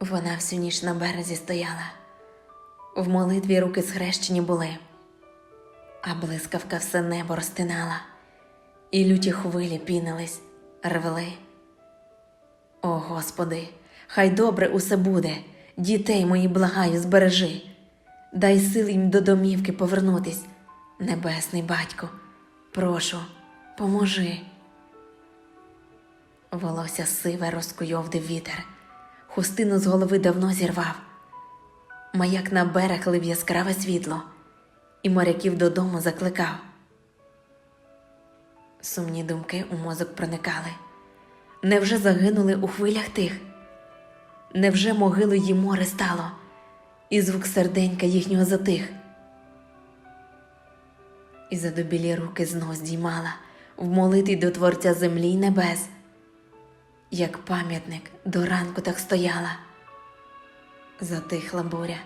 Вона всю ніч на березі стояла, в молитві руки схрещені були, а блискавка все небо розтинала, і люті хвилі пінились, рвели. О Господи, хай добре усе буде, дітей мої благаю, збережи, дай сил їм до домівки повернутись, небесний батько, прошу, поможи. Волосся сиве розкуйовдив вітер, хустину з голови давно зірвав. Маяк на берег лив яскраве світло, і моряків додому закликав. Сумні думки у мозок проникали. Невже загинули у хвилях тих? Невже могилою їм море стало, і звук серденька їхнього затих? І задобілі руки знов здіймала в молитві до Творця землі й небес як пам'ятник до ранку так стояла. Затихла буря,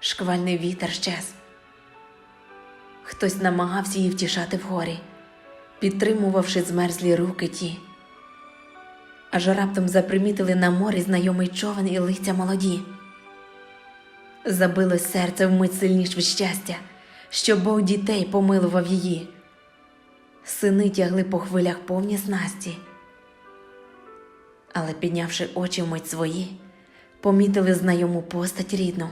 шквальний вітер щез. Хтось намагався її втішати вгорі, підтримувавши змерзлі руки ті. Аж раптом запримітили на морі знайомий човен і лиця молоді. Забилось серце вмить сильніш від щастя, що Бог дітей помилував її. Сини тягли по хвилях повні снасті але піднявши очі вмить свої, помітили знайому постать рідну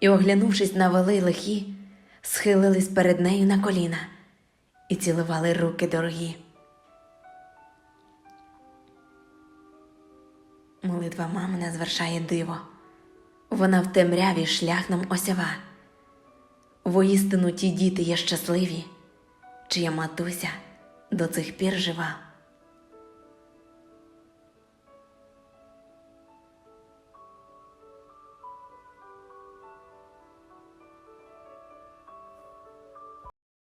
і, оглянувшись на вали лихі, схилились перед нею на коліна і цілували руки дорогі. Молитва мамина звершає диво, вона в темряві шлях нам осява. Воістину ті діти є щасливі, чия матуся до цих пір жива.